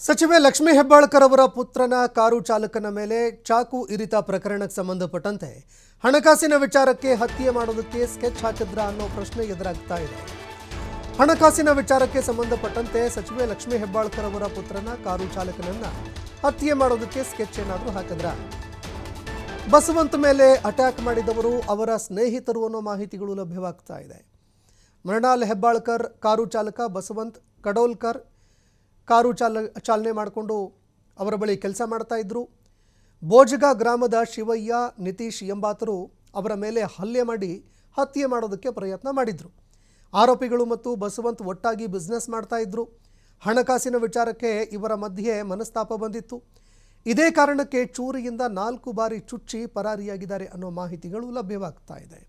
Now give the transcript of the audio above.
ಸಚಿವೆ ಲಕ್ಷ್ಮೀ ಹೆಬ್ಬಾಳ್ಕರ್ ಅವರ ಪುತ್ರನ ಕಾರು ಚಾಲಕನ ಮೇಲೆ ಚಾಕು ಇರಿತ ಪ್ರಕರಣಕ್ಕೆ ಸಂಬಂಧಪಟ್ಟಂತೆ ಹಣಕಾಸಿನ ವಿಚಾರಕ್ಕೆ ಹತ್ಯೆ ಮಾಡೋದಕ್ಕೆ ಸ್ಕೆಚ್ ಹಾಕಿದ್ರ ಅನ್ನೋ ಪ್ರಶ್ನೆ ಎದುರಾಗ್ತಾ ಇದೆ. ಹಣಕಾಸಿನ ವಿಚಾರಕ್ಕೆ ಸಂಬಂಧಪಟ್ಟಂತೆ ಸಚಿವೆ ಲಕ್ಷ್ಮೀ ಹೆಬ್ಬಾಳ್ಕರ್ ಅವರ ಪುತ್ರನ ಕಾರು ಚಾಲಕನನ್ನ ಹತ್ಯೆ ಮಾಡೋದಕ್ಕೆ ಸ್ಕೆಚ್ ಏನಾದರೂ ಹಾಕಿದ್ರ? ಬಸವಂತ ಮೇಲೆ ಅಟ್ಯಾಕ್ ಮಾಡಿದವರು ಅವರ ಸ್ನೇಹಿತರು ಅನ್ನೋ ಮಾಹಿತಿಗಳು ಲಭ್ಯವಾಗ್ತಾ ಇದೆ. ಮೃಣಾಲ್ ಹೆಬ್ಬಾಳ್ಕರ್, ಕಾರು ಚಾಲಕ ಬಸವಂತ್, ಕಡೋಲ್ಕರ್ ಕಾರು ಚಾಲ, ಚಾಲನೆ ಮಾಡಿಕೊಂಡು ಅವರ ಬಳಿ ಕೆಲಸ ಮಾಡ್ತಾ ಇದ್ದರು ಬೋಜಗ ಗ್ರಾಮದ ಶಿವಯ್ಯ, ನಿತೀಶ್ ಎಂಬಾತರು ಅವರ ಮೇಲೆ ಹಲ್ಲೆ ಮಾಡಿ ಹತ್ಯೆ ಮಾಡೋದಕ್ಕೆ ಪ್ರಯತ್ನ ಮಾಡಿದರು. ಆರೋಪಿಗಳು ಮತ್ತು ಬಸವಂತ್ ಒಟ್ಟಾಗಿ ಬಿಸ್ನೆಸ್ ಮಾಡ್ತಾ ಇದ್ದರು ಹಣಕಾಸಿನ ವಿಚಾರಕ್ಕೆ ಇವರ ಮಧ್ಯೆ ಮನಸ್ತಾಪ ಬಂದಿತ್ತು. ಇದೇ ಕಾರಣಕ್ಕೆ ಚೂರಿಯಿಂದ ನಾಲ್ಕು ಬಾರಿ ಚುಚ್ಚಿ ಪರಾರಿಯಾಗಿದ್ದಾರೆ ಅನ್ನೋ ಮಾಹಿತಿಗಳು ಲಭ್ಯವಾಗ್ತಾ ಇದೆ.